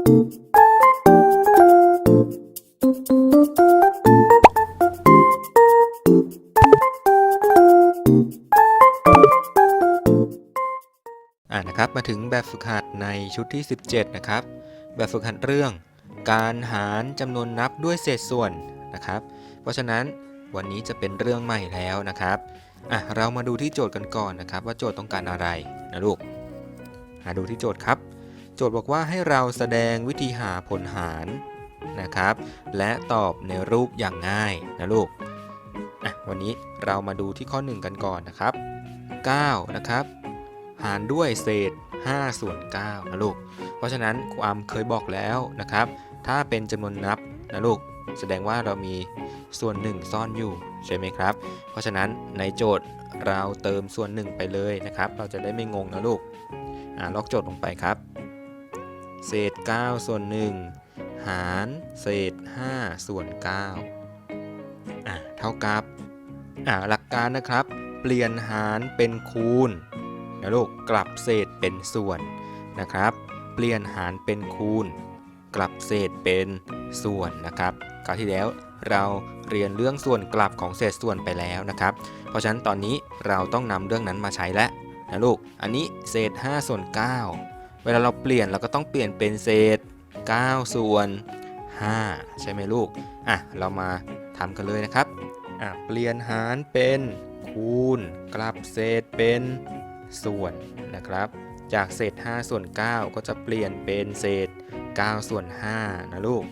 อ่านะครับมาถึงแบบฝึกหัดในชุดที่ 17 นะครับ แบบฝึกหัดเรื่อง การหารจำนวนนับด้วยเศษส่วนนะครับ เพราะฉะนั้นวันนี้จะเป็นเรื่องใหม่แล้วนะครับอะเรามาดูที่โจทย์กันก่อนนะครับ ว่าโจทย์ต้องการอะไรนะลูกหาดูที่โจทย์ครับ โจทย์บอกว่าให้เราแสดงวิธีหาผลหารนะครับ และตอบในรูปอย่างง่ายนะลูกวันนี้เรามาดูที่ข้อ 1 กันก่อนนะครับ 9 นะครับ หารด้วยเศษ 5 ส่วน 9 นะลูก เพราะฉะนั้นครูอัมเคยบอกแล้วนะครับ ถ้าเป็นจำนวนนับนะลูก แสดงว่าเรามีส่วน 1 ซ่อนอยู่ใช่ไหมครับ เพราะฉะนั้นในโจทย์เราเติมส่วน 1 ไปเลยนะครับ เราจะได้ไม่งงนะลูก อ่าล็อกโจทย์ลงไปครับ เศษ 9 ส่วน 1 หาร เศษ 5 ส่วน 9 อ่าเท่ากับ อ่าหลักการนะครับ เปลี่ยนหารเป็นคูณนะลูกกลับเศษเป็นส่วนนะครับ เปลี่ยนหารเป็นคูณ กลับเศษเป็นส่วนนะครับคราวที่แล้วเราเรียนเรื่องส่วนกลับของเศษส่วนไปแล้วนะครับ เพราะฉะนั้นตอนนี้เราต้องนำเรื่องนั้นมาใช้แล้วนะลูก อันนี้เศษ 5 ส่วน 9 เวลาเราเปลี่ยนเราก็ต้องเปลี่ยนเป็นเศษ 9 ส่วน 5 ใช่ไหมลูก อะ เรามาทำกันเลยนะครับ อะ เปลี่ยนหารเป็นคูณ กลับเศษเป็นส่วนนะครับ จากเศษ 5 ส่วน 9 ก็จะเปลี่ยนเป็นเศษ 9 ส่วน 5 นะลูก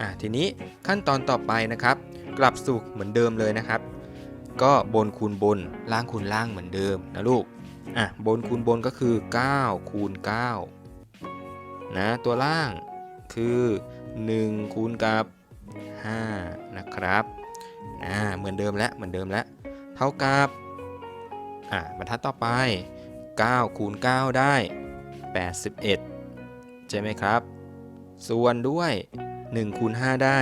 อะ ทีนี้ขั้นตอนต่อไปนะครับ กลับสู่เหมือนเดิมเลยนะครับ ก็บนคูณบน ล่างคูณล่างเหมือนเดิมนะลูก อะ บนคูณบนก็คือ 9 คูณ 9 นะตัวล่างคือ1คูณกับ5นะครับอ่าเหมือนเดิมแล้วเหมือนเดิมแล้วเท่ากับอะบรรทัดต่อไป9คูณ9ได้ 81 ใช่ไหมครับ ส่วนด้วย1คูณ5ได้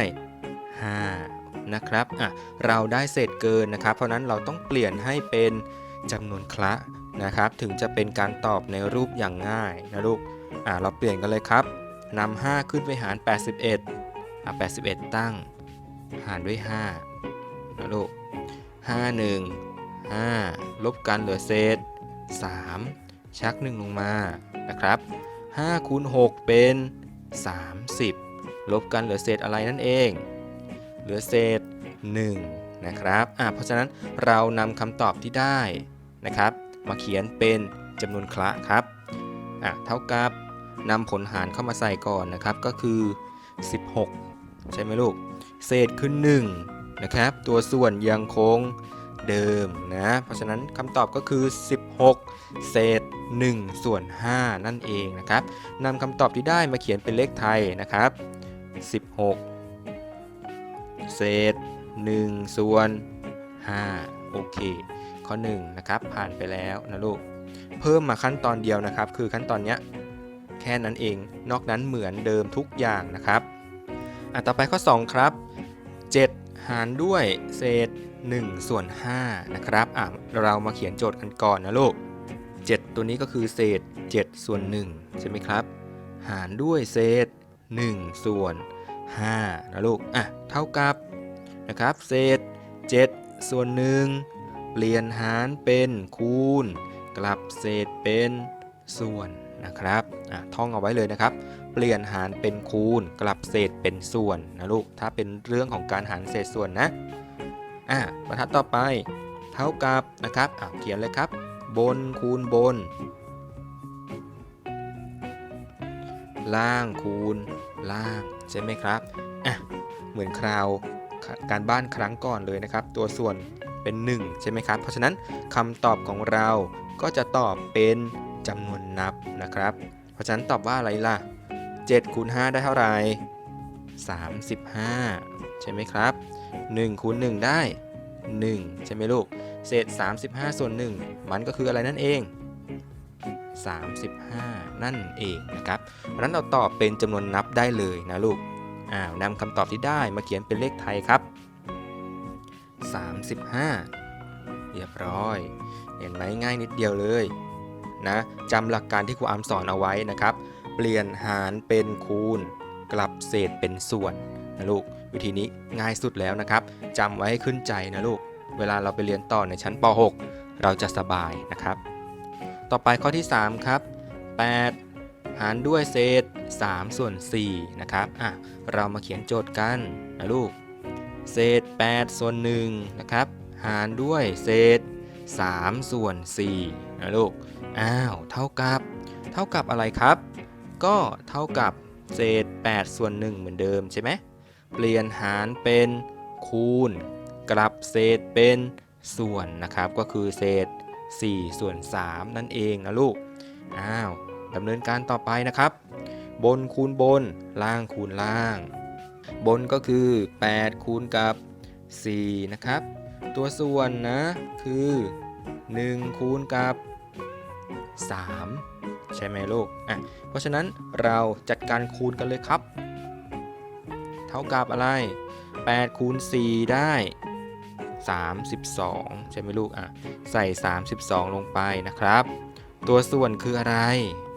5 นะครับอะเราได้เศษเกินนะครับ เพราะนั้นเราต้องเปลี่ยนให้เป็นจำนวนคละนะครับ ถึงจะเป็นการตอบในรูปอย่างง่ายนะลูก อะเราเปลี่ยนกันเลยครับนำ5ขึ้นไปหาร 81อะ81 ตั้ง หารด้วย5นะลูก5 1 5 ลบกันเหลือเศษ 3 ชัก 1 ลงมานะครับ5คูณ6เป็น 30 ลบกันเหลือเศษอะไรนั่นเอง เหลือเศษ 1 นะครับอะเพราะฉะนั้นเรานำคำตอบที่ได้นะครับ มาเขียนเป็นจำนวนคละครับ อะเท่ากับนำผลหารเข้ามาใส่ก่อนนะครับ ก็คือ 16 ใช่ไหมลูก เศษคือ1นะครับ ตัวส่วนยังคงเดิมนะ เพราะฉะนั้นคำตอบก็คือ 16 เศษ 1 ส่วน 5 นั่นเองนะครับนำคำตอบที่ได้มาเขียนเป็นเลขไทยนะครับ 16 เศษ 1 ส่วน 5 โอเค ข้อ 1 นะครับ ผ่านไปแล้วนะลูก เพิ่มมาขั้นตอนเดียวนะครับ คือขั้นตอนเนี้ยแค่นั้นเอง นอกนั้นเหมือนเดิมทุกอย่างนะครับอะต่อไปข้อ 2 ครับ 7 หารด้วยเศษ1ส่วน5นะครับอะเรามาเขียนโจทย์กันก่อนนะลูก 7 ตัวนี้ก็คือเศษ 7 ส่วน 1 ใช่ไหมครับ หารด้วยเศษ 1 ส่วน5นะลูกอะเท่ากับนะครับเศษ 7 ส่วน 1 เปลี่ยนหารเป็นคูณ กลับเศษเป็นส่วนนะครับท่องเอาไว้เลยนะครับ เปลี่ยนหารเป็นคูณ กลับเศษเป็นส่วนนะลูก ถ้าเป็นเรื่องของการหารเศษส่วนนะ อะบรรทัดต่อไป เท่ากับนะครับอะเขียนเลยครับ บนคูณบน ล่างคูณล่างใช่ไหมครับ อะ เหมือนคราวการบ้านครั้งก่อนเลยนะครับ ตัวส่วนเป็น 1 ใช่ไหมครับ เพราะฉะนั้นคำตอบของเรา ก็จะตอบเป็นจำนวนนับนะครับ เพราะฉะนั้นตอบว่าอะไรล่ะ7คูณ5ได้เท่าไหร่35 ใช่ไหมครับ1คูณ1ได้ 1 ใช่ไหมลูก เศษ 35 ส่วน 1 มันก็คืออะไรนั่นเอง 35 นั่นเองนะครับเพราะนั้นเราตอบเป็นจำนวนนับได้เลยนะลูกอ้าวนำคำตอบที่ได้มาเขียนเป็นเลขไทยครับ 35 เรียบร้อย ห็นไหมง่ายนิดเดียวเลยนะจำหลักการที่ครูอามสอนเอาไว้นะครับ เปลี่ยนหารเป็นคูณ กลับเศษเป็นส่วนนะลูกวิธีนี้ง่ายสุดแล้วนะครับจำไว้ให้ขึ้นใจนะลูก เวลาเราไปเรียนต่อในชั้นป .6 เราจะสบายนะครับ ต่อไปข้อที่ 3 ครับ 8 หารด้วยเศษ 3 ส่วน4นะครับอะเรามาเขียนโจทย์กันนะลูก เศษ 8 ส่วน1นะครับ หารด้วยเศษ 3 ส่วน4นะลูก อ้าว เท่ากับ เท่ากับอะไรครับ ก็เท่ากับเศษ 8 ส่วน 1 เหมือนเดิมใช่ไหม เปลี่ยนหารเป็นคูณ กลับเศษเป็นส่วนนะครับ ก็คือเศษ 4 ส่วน 3 นั่นเองนะลูก อ้าวดำเนินการต่อไปนะครับ บนคูณบน ล่างคูณล่าง บนก็คือ 8 คูณกับ 4 นะครับ ตัวส่วนนะคือ 1 คูณกับ 3 ใช่ไหมลูกอะเพราะฉะนั้นเราจัดการคูณกันเลยครับ เท่ากับอะไร 8 คูณ 4 ได้ 32 ใช่ไหมลูกอะใส่ 32 ลงไปนะครับ ตัวส่วนคืออะไร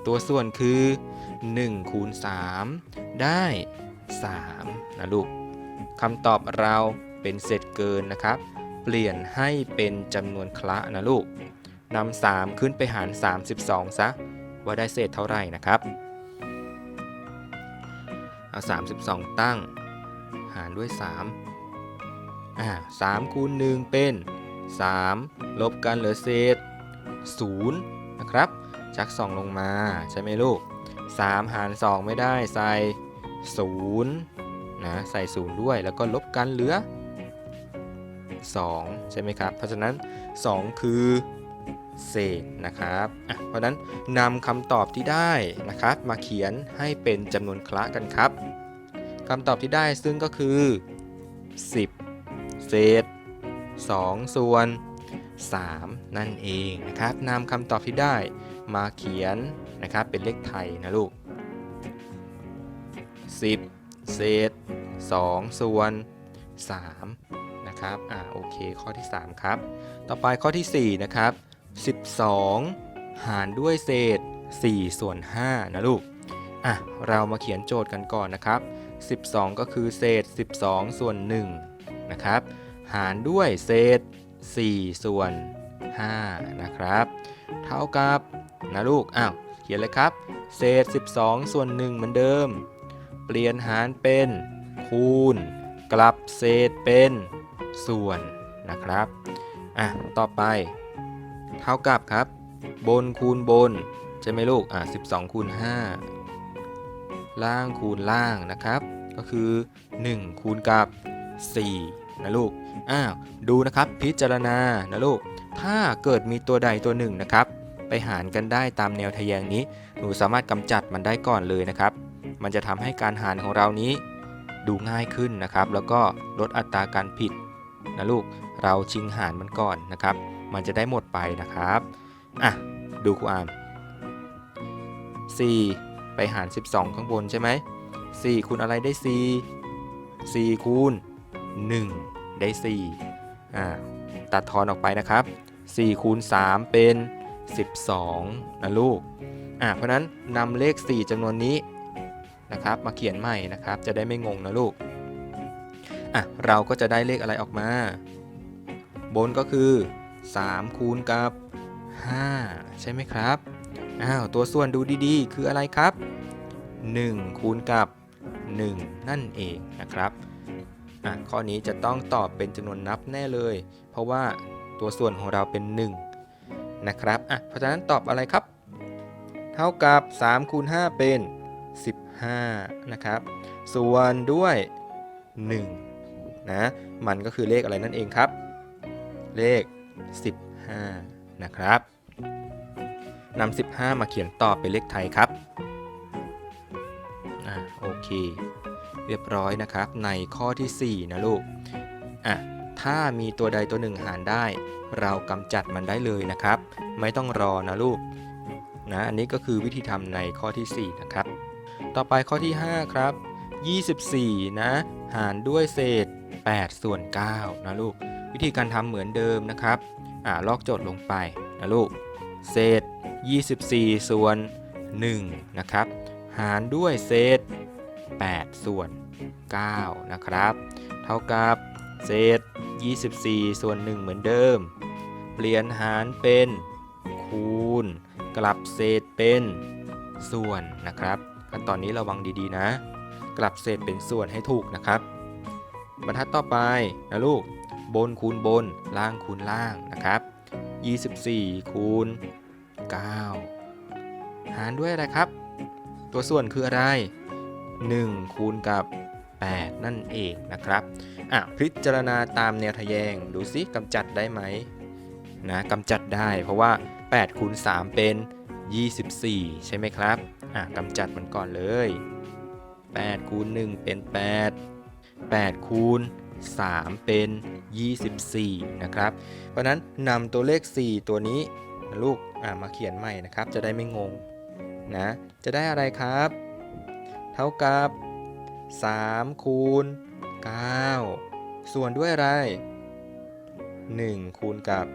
ตัวส่วนคือ1คูณ3 ได้ 3 นะลูกคำตอบเราเป็นเศษเกินนะครับ ปลี่ยนให้เป็นจำนวนคละนะลูกนำ3ขึ้นไปหาร 32 ซะ ว่าได้เศษเท่าไหร่นะครับ เอา 32 ตั้ง หารด้วย 3 อ่า3คูณ1เป็น 3 ลบกันเหลือเศษ 0 นะครับจาก2 ลงมาใช่ไหมลูก 3 หาร 2 ไม่ได้ใส่ 0 นะ ใส่ 0 ด้วยแล้วก็ลบกันเหลือ 2 ใช่ไหมครับ เพราะฉะนั้น 2 คือเศษนะครับอะเพราะฉะนั้นนำคำตอบที่ได้นะครับ มาเขียนให้เป็นจำนวนคละกันครับคำตอบที่ได้ซึ่งก็คือ 10 เศษ 2 ส่วน 3 นั่นเองนะครับนำคำตอบที่ได้มาเขียนนะครับเป็นเลขไทยนะลูก 10 เศษ 2 ส่วน 3 นะครับอ่าโอเคข้อที่ 3 ครับ ต่อไปข้อที่4นะครับ12 หารด้วยเศษ4ส่วน5นะลูกอะเรามาเขียนโจทย์กันก่อนนะครับ 12 ก็คือเศษ 12 ส่วน1นะครับหารด้วยเศษ 4 ส่วน5นะครับ เท่ากับนะลูกอ้าวเขียนเลยครับ เศษ 12 ส่วน1เหมือนเดิม เปลี่ยนหารเป็นคูณ กลับเศษเป็น ส่วนนะครับอะต่อไป เท่ากับครับ บนคูณบน ใช่ไหมลูกอะ12คูณ5ล่างคูณล่างนะครับ ก็คือ 1 คูณกับ 4 นะลูกอ้าวดูนะครับพิจารณานะลูก ถ้าเกิดมีตัวใดตัวหนึ่งนะครับ ไปหารกันได้ตามแนวทะแยงนี้ หนูสามารถกำจัดมันได้ก่อนเลยนะครับ มันจะทำให้การหารของเรานี้ดูง่ายขึ้นนะครับ แล้วก็ลดอัตราการผิด นะลูกเราชิงหารมันก่อนนะครับ มันจะได้หมดไปนะครับอะดูครูอาม4ไปหาร 12 ข้างบนใช่ไหม4คูณอะไรได้ 4 4คูณ1 ได้ 4อ่าตัดทอนออกไปนะครับ 4คูณ3เป็น 12 นะลูกอ่าเพราะฉะนั้นนำเลข 4จำนวนนี้นะครับ มาเขียนใหม่นะครับ จะได้ไม่งงนะลูก อะเราก็จะได้เลขอะไรออกมา บนก็คือ3คูณกับ 5 ใช่ไหมครับอ้าวตัวส่วนดูดีๆ คืออะไรครับ 1 คูณกับ 1 นั่นเองนะครับอะข้อนี้จะต้องตอบเป็นจำนวนนับแน่เลย เพราะว่าตัวส่วนของเราเป็น 1 นะครับอะเพราะฉะนั้นตอบอะไรครับ เท่ากับ3คูณ5เป็น 15 นะครับ ส่วนด้วย 1 นะ มันก็คือเลขอะไรนั่นเองครับ เลข 15 นะครับนำ15 มาเขียนต่อเป็นเลขไทยครับอ่าโอเค เรียบร้อยนะครับ ในข้อที่ 4 นะลูกอะถ้ามีตัวใดตัวหนึ่งหารได้ เรากำจัดมันได้เลยนะครับ ไม่ต้องรอนะลูกนะอันนี้ก็คือวิธีทำในข้อที่ 4 นะครับ ต่อไปข้อที่ 5 ครับ 24 นะ หารด้วยเศษ 8 ส่วน9นะลูก วิธีการทำเหมือนเดิมนะครับอ่าลอกโจทย์ลงไปนะลูก เศษ 24 ส่วน1นะครับ หารด้วยเศษ 8 ส่วน 9 นะครับ เท่ากับเศษ 24 ส่วน 1 เหมือนเดิม เปลี่ยนหารเป็นคูณ กลับเศษเป็นส่วนนะครับ ขั้นตอนนี้ระวังดีๆนะ กลับเศษเป็นส่วนให้ถูกนะครับ บรรทัดต่อไปนะลูก บนคูณบน ล่างคูณล่างนะครับ 24 คูณ 9 หารด้วยอะไรครับ ตัวส่วนคืออะไร 1 คูณกับ 8 นั่นเองนะครับ อะ พิจารณาตามแนวทะแยง ดูซิกำจัดได้ไหมนะกำจัดได้เพราะว่า 8 คูณ 3 เป็น 24 ใช่ไหมครับ อะกำจัดมันก่อนเลย 8 คูณ 1 เป็น 8 8 คูณ 3 เป็น 24 นะครับ เพราะนั้นนำตัวเลข 4 ตัวนี้ลูกมาเขียนใหม่นะครับ จะได้ไม่งงนะ จะได้อะไรครับ เท่ากับ 3 คูณ 9 ส่วนด้วยอะไร 1 คูณกับ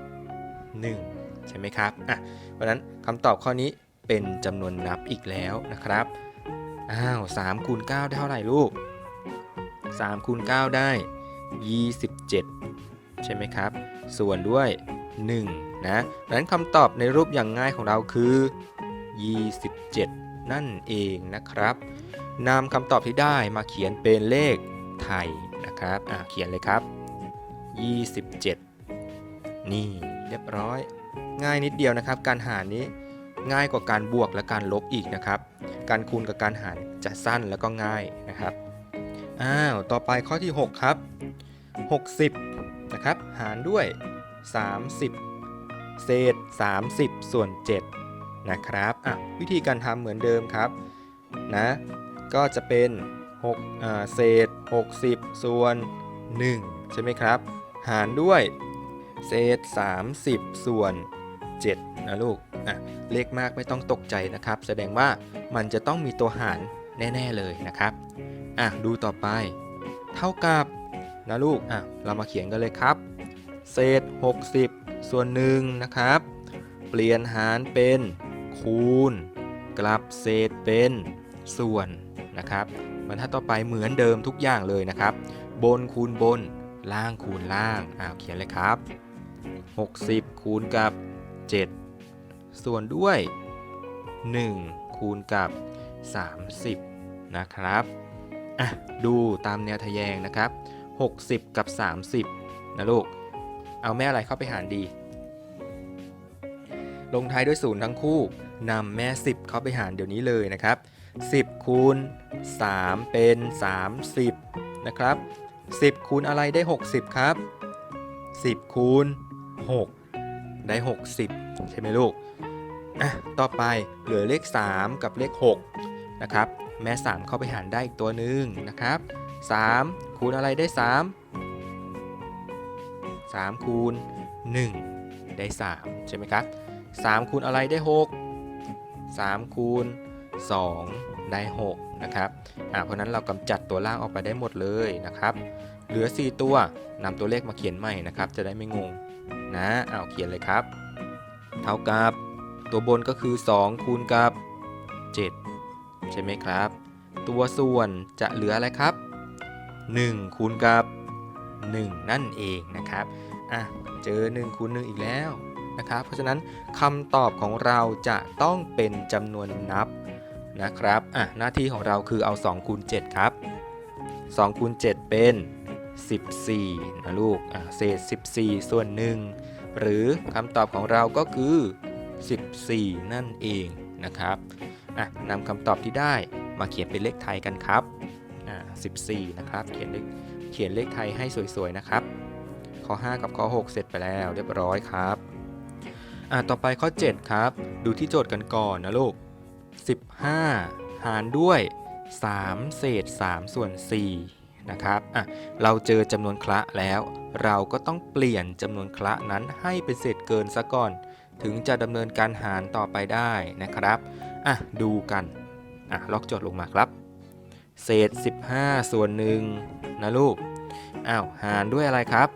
1 ใช่ไหมครับอะเพราะฉะนั้นคำตอบข้อนี้เป็นจำนวนนับอีกแล้วนะครับ อ้าว3คูณ9ได้เท่าไหร่ลูก 3คูณ9 ได้ 27 ใช่ไหมครับ ส่วนด้วย 1 นะดังนั้นคำตอบในรูปอย่างง่ายของเราคือ 27 นั่นเองนะครับนำคำตอบที่ได้มาเขียนเป็นเลขไทยนะครับอะเขียนเลยครับ 27 นี่เรียบร้อย ง่ายนิดเดียวนะครับ การหารนี้ง่ายกว่าการบวกและการลบอีกนะครับ การคูณกับการหารจะสั้นแล้วก็ง่ายนะครับ อ้าว ต่อไปข้อที่ 6 ครับ 60 นะครับ หารด้วย 30 เศษ 30 ส่วน 7 นะครับอะวิธีการทำเหมือนเดิมครับ นะ ก็จะเป็น6เศษ 60 ส่วน 1 ใช่ไหมครับ หารด้วย เศษ 30 ส่วน 7 นะลูกอะเลขมากไม่ต้องตกใจนะครับ แสดงว่ามันจะต้องมีตัวหารแน่ ๆ เลยนะครับ อะดูต่อไป เท่ากับนะลูกอะเรามาเขียนกันเลยครับ เศษ 60 ส่วน1นะครับ เปลี่ยนหารเป็น คูณ กลับเศษเป็นส่วนนะครับบรรทัดต่อไปเหมือนเดิมทุกอย่างเลยนะครับ บนคูณบน ล่างคูณล่างอ่าเขียนเลยครับ 60 คูณกับ 7 ส่วนด้วย 1 คูณกับ 30 นะครับ อะดูตามแนวทะแยงนะครับ 60 กับ 30 นะลูก เอาแม่อะไรเข้าไปหารดี ลงท้ายด้วยศูนย์ทั้งคู่นำแม่ 10 เข้าไปหารเดี๋ยวนี้เลยนะครับ 10 คูณ 3 เป็น 30 นะครับ 10 คูณอะไรได้ 60 ครับ 10 คูณ 6 ได้ 60 ใช่ไหมลูก อะ ต่อไปเหลือเลข 3 กับเลข 6 นะครับ แม่3เข้าไปหารได้อีกตัวหนึ่งนะครับ 3 คูณอะไรได้ 3 3 คูณ 1 ได้ 3 ใช่ไหมครับ 3 คูณอะไรได้ 6 3 คูณ 2 ได้ 6 นะครับอ่าเพราะฉะนั้นเรากำจัดตัวล่างออกไปได้หมดเลยนะครับ เหลือ 4 ตัวนำตัวเลขมาเขียนใหม่นะครับ จะได้ไม่งงนะเอาเขียนเลยครับ เท่ากับตัวบนก็คือ 2 คูณกับ 7 ใช่ไหมครับ ตัวส่วนจะเหลืออะไรครับ1คูณกับ 1 นั่นเองนะครับอะเจอ1คูณ1อีกแล้วนะครับ เพราะฉะนั้นคำตอบของเราจะต้องเป็นจำนวนนับนะครับอะหน้าที่ของเราคือเอา2คูณ7ครับ2คูณ7เป็น 14 นะลูกอะเศษ 14 ส่วน 1 หรือคำตอบของเราก็คือ 14 นั่นเองนะครับ อะนำคำตอบที่ได้มาเขียนเป็นเลขไทยกันครับอะ14 นะครับ เขียนเลขเขียนเลขไทยให้สวยๆนะครับข้อ 5 กับข้อ 6 เสร็จไปแล้วเรียบร้อยครับอะต่อไปข้อ 7 ครับ ดูที่โจทย์กันก่อนนะลูก 15 หารด้วย 3 เศษ 3 ส่วน 4 นะครับอะเราเจอจำนวนคละแล้ว เราก็ต้องเปลี่ยนจำนวนคละนั้นให้เป็นเศษเกินซะก่อน ถึงจะดำเนินการหารต่อไปได้นะครับ อะดูกันอะล็อกโจทย์ลงมาครับ เศษ 15 ส่วนหนึ่งนะลูกอ้าวหารด้วยอะไรครับ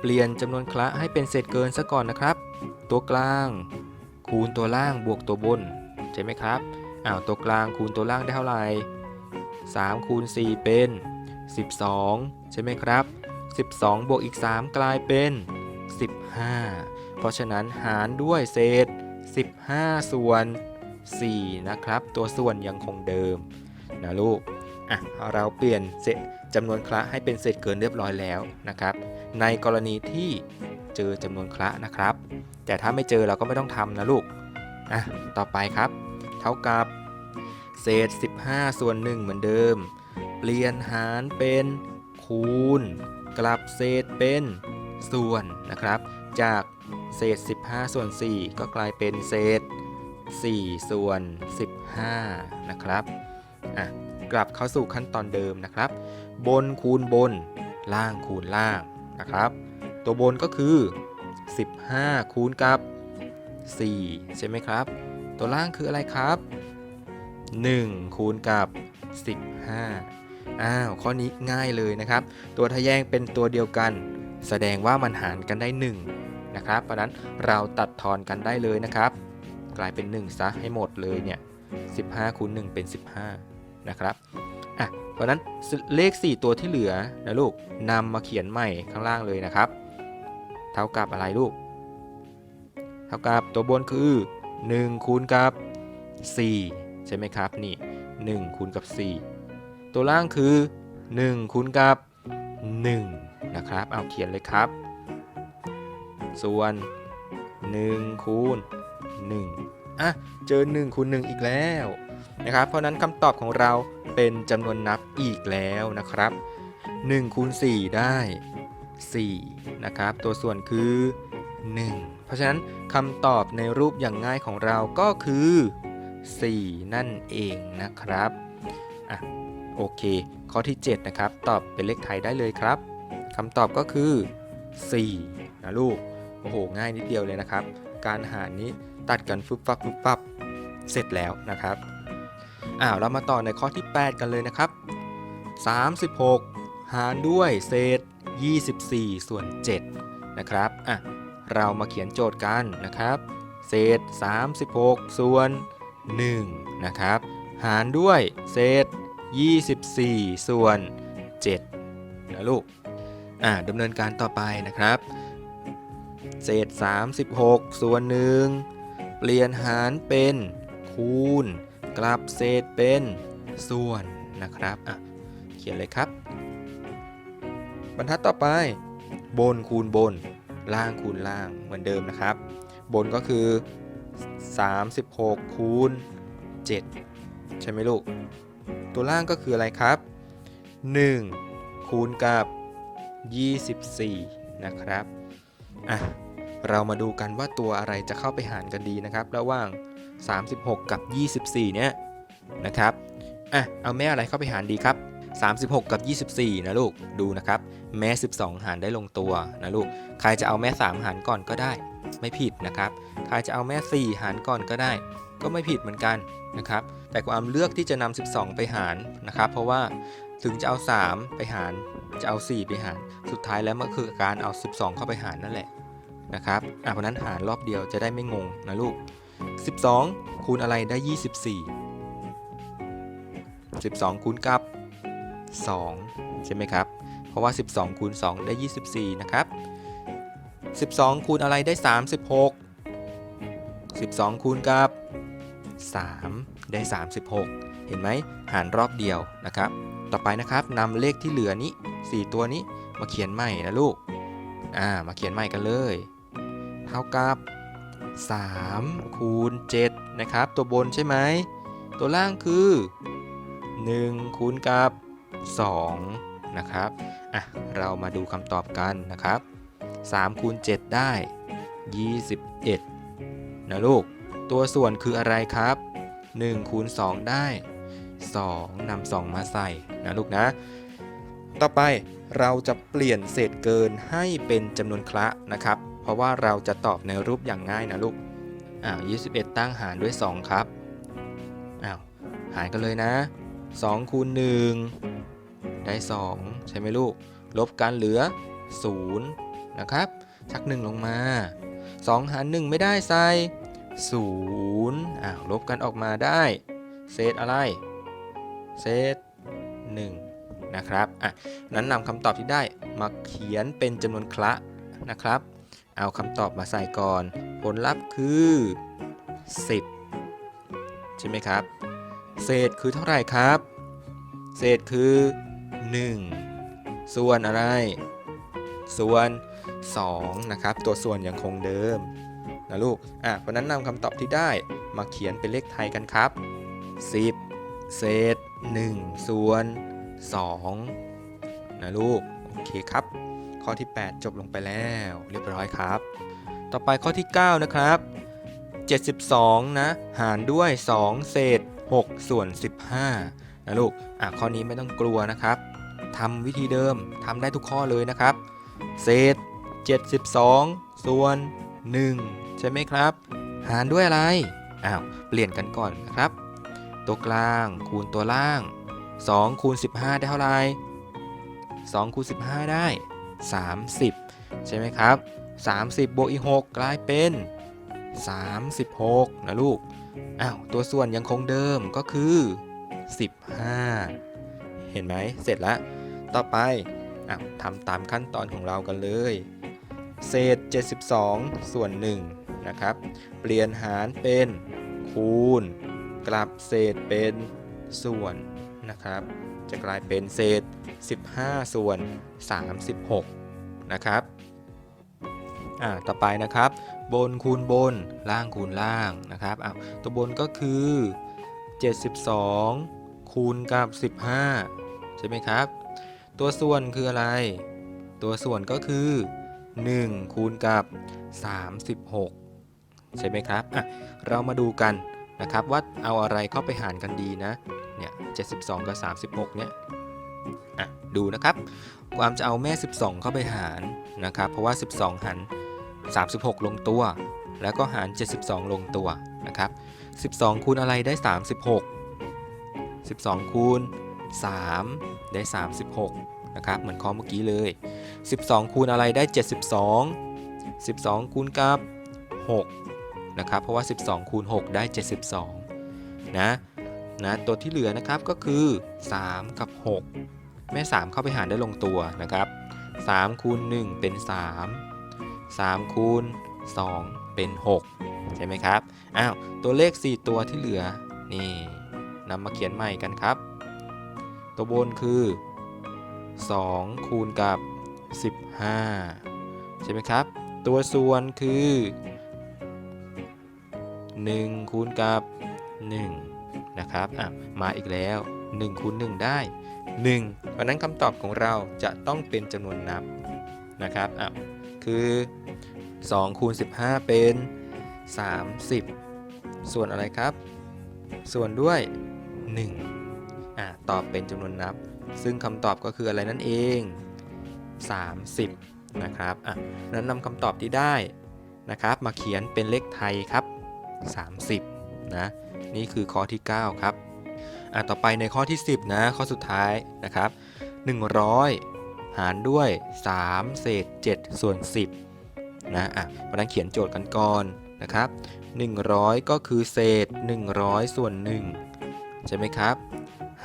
เปลี่ยนจำนวนคละให้เป็นเศษเกินซะก่อนนะครับ ตัวกลาง คูณตัวล่างบวกตัวบนใช่ไหมครับอ้าวตัวกลางคูณตัวล่างได้เท่าไหร่3คูณ4เป็น 12 ใช่ไหมครับ 12 บวกอีก 3 กลายเป็น 15 เพราะฉะนั้นหารด้วยเศษ 15 ส่วน 4 นะครับ ตัวส่วนยังคงเดิมนะลูกอะเราเปลี่ยนเศษจำนวนคละให้เป็นเศษเกินเรียบร้อยแล้วนะครับ ในกรณีที่เจอจำนวนคละนะครับ แต่ถ้าไม่เจอเราก็ไม่ต้องทำนะลูกอะต่อไปครับ เท่ากับ เศษ 15 ส่วน1เหมือนเดิม เปลี่ยนหารเป็นคูณ กลับเศษเป็นส่วนนะครับ จากเศษ 15 ส่วน 4 ก็กลายเป็นเศษ 4 ส่วน 15 นะครับอะกลับเข้าสู่ขั้นตอนเดิมนะครับ บนคูณบน ล่างคูณล่างนะครับ ตัวบนก็คือ 15 คูณกับ 4 ใช่ไหมครับ ตัวล่างคืออะไรครับ 1 คูณกับ 15 อ้าว ข้อนี้ง่ายเลยนะครับ ตัวทะแยงเป็นตัวเดียวกัน แสดงว่ามันหารกันได้ 1 นะครับ เพราะนั้นเราตัดทอนกันได้เลยนะครับ ลายเป็น1ซะให้หมดเลยเนี่ย15คูณ1เป็น 15 นะครับอะเพราะนั้นเลข 4 ตัวที่เหลือนะลูกนำมาเขียนใหม่ข้างล่างเลยนะครับ เท่ากับอะไรลูก เท่ากับตัวบนคือ1คูณกับ 4 ใช่ไหมครับนี่1คูณกับ 4 ตัวล่างคือ1คูณกับ 1 นะครับ เอาเขียนเลยครับ ส่วน1คูณ 1อะเจอ 1คูณ1อีกแล้วนะครับ เพราะนั้นคำตอบของเราเป็นจำนวนนับอีกแล้วนะครับ1คูณ4ได้ 4 นะครับ ตัวส่วนคือ 1 เพราะฉะนั้นคำตอบในรูปอย่างง่ายของเราก็คือ 4 นั่นเองนะครับอะโอเค ข้อที่ 7 นะครับ ตอบเป็นเลขไทยได้เลยครับคำตอบก็คือ 4 นะลูก โอ้โห ง่ายนิดเดียวเลยนะครับ การหารนี้ ตัดกันฟึบฟับฟึบฟับเสร็จแล้วนะครับอ้าวเรามาต่อในข้อที่ 8 กันเลยนะครับ 36 หารด้วยเศษ 24 ส่วน 7 นะครับอะเรามาเขียนโจทย์กันนะครับ เศษ 36 ส่วน 1 นะครับ หารด้วยเศษ 24 ส่วน 7 นะลูกอ่าดำเนินการต่อไปนะครับ เศษ 36 ส่วน 1 เปลี่ยนหารเป็น คูณ กลับเศษเป็นส่วนนะครับอะเขียนเลยครับ บรรทัดต่อไป บนคูณบน ล่างคูณล่างเหมือนเดิมนะครับ บนก็คือ 36 คูณ 7 ใช่ไหมลูก ตัวล่างก็คืออะไรครับ 1 คูณกับ 24 นะครับอะ เรามาดูกันว่าตัวอะไรจะเข้าไปหารกันดีนะครับ ระหว่าง 36 กับ 24 เนี่ยนะครับอะเอาแม่อะไรเข้าไปหารดีครับ 36 กับ 24 นะลูกดูนะครับ แม่ 12 หารได้ลงตัวนะลูกใครจะเอาแม่ 3 หารก่อนก็ได้ ไม่ผิดนะครับใครจะเอาแม่ 4 หารก่อนก็ได้ ก็ไม่ผิดเหมือนกันนะครับแต่ความเลือกที่จะนำ12 ไปหารนะครับ เพราะว่าถึงจะเอา 3 ไปหารจะเอา 4 ไปหาร สุดท้ายแล้วมันคือการเอา 12 เข้าไปหารนั่นแหละ นะครับอะเพราะนั้นหารรอบเดียวจะได้ไม่งงนะลูก 12 คูณอะไรได้ 24 12 คูณกับ 2 ใช่ไหมครับ เพราะว่า 12 คูณ 2 ได้ 24 นะครับ 12 คูณอะไรได้ 36 12 คูณกับ 3 ได้ 36 เห็นไหมหารรอบเดียวนะครับ ต่อไปนะครับนำเลขที่เหลือนี้ 4 ตัวนี้มาเขียนใหม่นะลูก อ่า มาเขียนใหม่กันเลย เท่ากับ 3 คูณ 7 นะครับ ตัวบนใช่ไหม ตัวล่างคือ 1 คูณกับ 2 นะครับ อะ เรามาดูคำตอบกันนะครับ 3 คูณ 7 ได้ 21 นะลูก ตัวส่วนคืออะไรครับ 1 คูณ 2 ได้ 2นำ2มาใส่นะลูกนะ ต่อไปเราจะเปลี่ยนเศษเกินให้เป็นจำนวนคละนะครับ ราะว่าเราจะตอบในรูปอย่างง่ายนะลูก อ้าว 21 ตั้งหารด้วย 2 ครับ อ้าว หารกันเลยนะ 2คูณ1ได้ 2 ใช่ไหมลูก ลบกันเหลือ 0 นะครับ ชัก 1 ลงมา 2 หาร 1 ไม่ได้ใส่0อ้าว ลบกันออกมาได้ เศษอะไร เศษ 1 นะครับ อะ นั้นนำคำตอบที่ได้มาเขียนเป็นจำนวนคละนะครับ เอาคำตอบมาใส่ก่อน ผลลัพธ์คือ 10 ใช่ไหมครับ เศษคือเท่าไหร่ครับ เศษคือ 1 ส่วนอะไร ส่วน 2 นะครับ ตัวส่วนยังคงเดิมนะลูก อะ เพราะนั้นนำคำตอบที่ได้มาเขียนเป็นเลขไทยกันครับ 10 เศษ 1 ส่วน 2 นะลูก โอเคครับ ข้อที่ 8 จบลงไปแล้วเรียบร้อยครับ ต่อไปข้อที่ 9 นะครับ 72 นะ หารด้วย 2 เศษ 6 ส่วน 15 นะลูก อะ ข้อนี้ไม่ต้องกลัวนะครับทำวิธีเดิมทำได้ทุกข้อเลยนะครับ เศษ 72 ส่วน 1 ใช่ไหมครับ หารด้วยอะไร อ้าว เปลี่ยนกันก่อนนะครับ ตัวกลางคูณตัวล่าง2คูณ15 ได้เท่าไหร่2คูณ15 ได้ 30 ใช่ไหมครับ 30 บวกอีก 6 กลายเป็น 36 นะลูก อ้าว ตัวส่วนยังคงเดิมก็คือ 15 เห็นไหม เสร็จแล้ว ต่อไปอะทำตามขั้นตอนของเรากันเลย เศษ 72 ส่วน 1 นะครับ เปลี่ยนหารเป็นคูณ กลับเศษเป็นส่วนนะครับ จะกลายเป็นเศษ 15 ส่วน 36 นะครับอ่าต่อไปนะครับ บนคูณบนล่างคูณล่างนะครับอะตัวบนก็คือ 72 คูณกับ 15 ใช่ไหมครับ ตัวส่วนคืออะไร ตัวส่วนก็คือ 1 คูณกับ 36 ใช่ไหมครับอะเรามาดูกัน นะครับว่าเอาอะไรเข้าไปหารกันดีนะเนี่ย72 กับ 36เนี่ยอะดูนะครับ ความจะเอาแม่ 12 เข้าไปหารนะครับเพราะว่า 12 หาร 36 ลงตัว แล้วก็หาร 72 ลงตัวนะครับ 12 คูณอะไรได้ 36 12 คูณ 3 ได้ 36นะครับเหมือนข้อเมื่อกี้เลย 12 คูณอะไรได้ 72 12 คูณกับ 6 นะครับ เพราะว่า 12 คูณ 6 ได้ 72 นะ นะ ตัวที่เหลือนะครับก็คือ 3 กับ 6 แม่ 3 เข้าไปหารได้ลงตัวนะครับ 3 คูณ 1 เป็น 3 3 คูณ 2 เป็น 6 ใช่ไหมครับ อ้าว ตัวเลข 4 ตัวที่เหลือ นี่นำมาเขียนใหม่กันครับ ตัวบนคือ 2 คูณกับ 15 ใช่ไหมครับ ตัวส่วนคือ 1 คูณกับ 1 นะครับอะมาอีกแล้ว 1 คูณ 1 ได้ 1 เพราะนั้นคำตอบของเราจะต้องเป็นจำนวนนับนะครับอะคือ2คูณ15 เป็น 30 ส่วนอะไรครับ ส่วนด้วย 1อะตอบเป็นจำนวนนับ ซึ่งคำตอบก็คืออะไรนั่นเอง 30 นะครับอะนั้นนำคำตอบที่ได้นะครับ มาเขียนเป็นเลขไทยครับ 30นะนี่คือข้อที่ 9 ครับอะต่อไปในข้อที่ 10 นะข้อสุดท้ายนะครับ 100 หารด้วย 3 เศษ 7 ส่วน 10นะอะมานั่งเขียนโจทย์กันก่อนนะครับ 100 ก็คือเศษ 100 ส่วน 1 ใช่ไหมครับ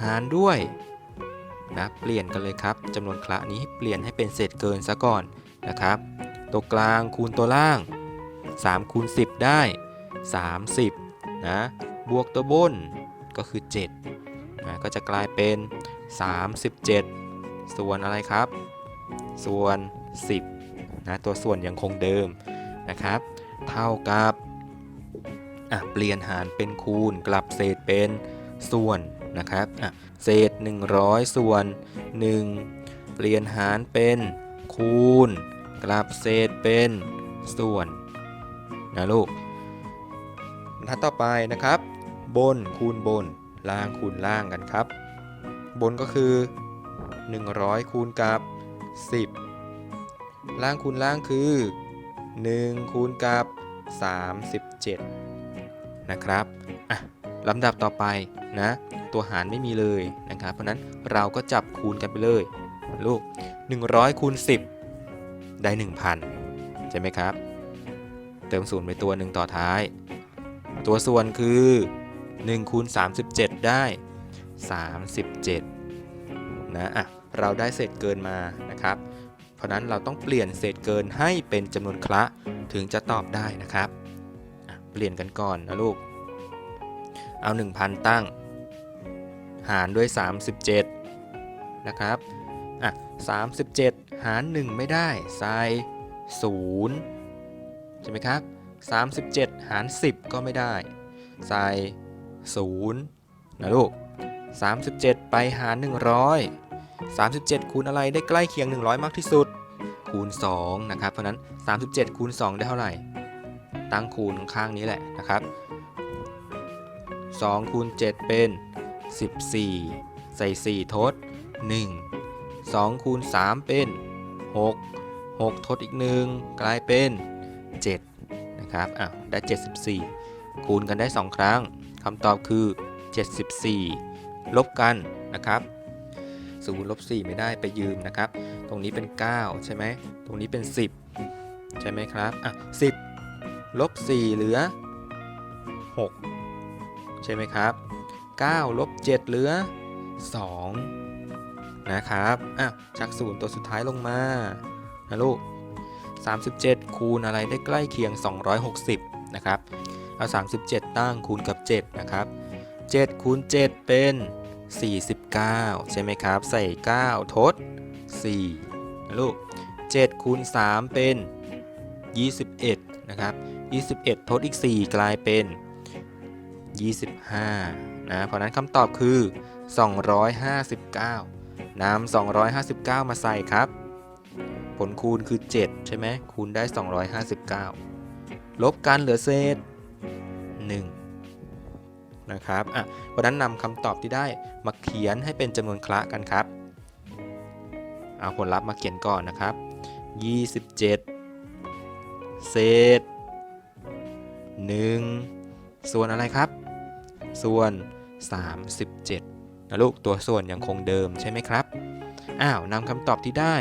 หารด้วยนะเปลี่ยนกันเลยครับจำนวนคละนี้เปลี่ยนให้เป็นเศษเกินซะก่อนนะครับ ตัวกลางคูณตัวล่าง3คูณ10 ได้ 30นะบวกตัวบนก็คือ7นะก็จะกลายเป็น 37 ส่วนอะไรครับ ส่วน 10นะตัวส่วนยังคงเดิมนะครับ เท่ากับอะเปลี่ยนหารเป็นคูณกลับเศษเป็นส่วนนะครับอะเศษ 100 ส่วน 1 เปลี่ยนหารเป็นคูณ กลับเศษเป็นส่วนนะลูก รทัดต่อไปนะครับ บนคูณบน ล่างคูณล่างกันครับ บนก็คือ 100 คูณกับ 10 ล่างคูณล่างคือ 1 คูณกับ 37 นะครับอะลำดับต่อไปนะ ตัวหารไม่มีเลยนะครับ เพราะนั้นเราก็จับคูณกันไปเลยลูก 100 คูณ 10 ได้ 1,000 ใช่ไหมครับ เติมศูนย์ไปตัวหนึ่งต่อท้าย ตัวส่วนคือ1คูณ37 ได้ 37นะอะเราได้เศษเกินมานะครับ เพราะนั้นเราต้องเปลี่ยนเศษเกินให้เป็นจำนวนคละถึงจะตอบได้นะครับ เปลี่ยนกันก่อนนะลูก เอา 1,000 ตั้ง หารด้วย 37 นะครับอะ37 หาร 1 ไม่ได้ใส่0ใช่ไหมครับ 7 หาร 10 ก็ไม่ได้ ใส่0นะลูก 37 ไปหาร 100 37 คูณอะไรได้ใกล้เคียง 100 มากที่สุด คูณ 2 นะครับ เพราะนั้น 37 คูณ 2 ได้เท่าไหร่ ตั้งคูณข้างนี้แหละนะครับ2คูณ 7 เป็น 14 ใส่ 4 ทด 1 2คูณ 3 เป็น 6 6 ทดอีก 1 กลายเป็น 7 นะครับอะได้ 74 คูณกันได้ 2 ครั้งคำตอบคือ 74 ลบกันนะครับ0ลบ4ไม่ได้ไปยืมนะครับ ตรงนี้เป็น 9 ใช่ไหมตรงนี้เป็น 10 ใช่ไหมครับอะ10ลบ4เหลือ 6 ใช่ไหมครับ9ลบ7เหลือ 2 นะครับอะจากศูนย์ตัวสุดท้ายลงมานะลูก 37 คูณอะไรได้ใกล้เคียง 260 นะครับ เอา 37 ตั้งคูณกับ 7 นะครับ 7 คูณ 7 เป็น 49 ใช่ไหมครับ ใส่ 9 ทด 4 นะลูก 7 คูณ 3 เป็น 21 นะครับ 21 ทดอีก 4 กลายเป็น 25 นะ เพราะนั้นคำตอบคือ 259นำ259 มาใส่ครับ ผลคูณคือ 7 ใช่ไหมคูณได้ 259 ลบกันเหลือเศษ 1 นะครับอะเพราะนั้นนำคำตอบที่ได้มาเขียนให้เป็นจำนวนคละกันครับ เอาผลลัพธ์มาเขียนก่อนนะครับ 27 เศษ 1 ส่วนอะไรครับ ส่วน 37นะลูกตัวส่วนยังคงเดิมใช่ไหมครับ อ้าวนำคำตอบที่ได้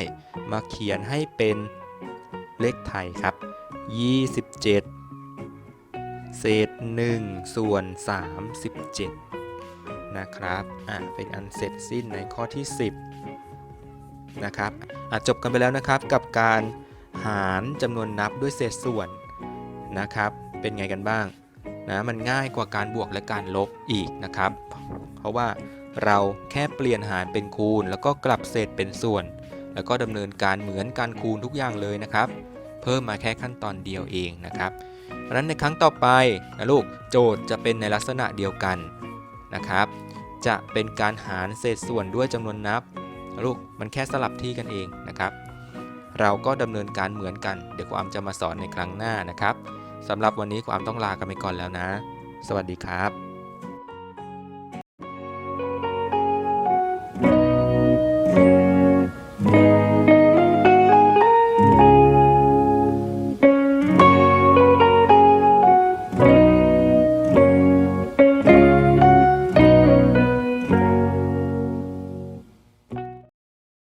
มาเขียนให้เป็นเลขไทยครับ 27 เศษ 1 ส่วน 37 นะครับอ่าเป็นอันเสร็จสิ้นในข้อที่ 10 นะครับอะจบกันไปแล้วนะครับกับการหารจำนวนนับด้วยเศษส่วนนะครับ เป็นไงกันบ้างนะมันง่ายกว่าการบวกและการลบอีกนะครับ เพราะว่า เราแค่เปลี่ยนหารเป็นคูณ แล้วก็กลับเศษเป็นส่วน แล้วก็ดำเนินการเหมือนการคูณทุกอย่างเลยนะครับ เพิ่มมาแค่ขั้นตอนเดียวเองนะครับเพราะนั้นในครั้งต่อไปนะลูกโจทย์จะเป็นในลักษณะเดียวกันนะครับ จะเป็นการหารเศษส่วนด้วยจำนวนนับนะลูกมันแค่สลับที่กันเองนะครับ เราก็ดำเนินการเหมือนกัน เดี๋ยวความจะมาสอนในครั้งหน้านะครับสำหรับวันนี้ความต้องลากันไปก่อนแล้วนะ สวัสดีครับ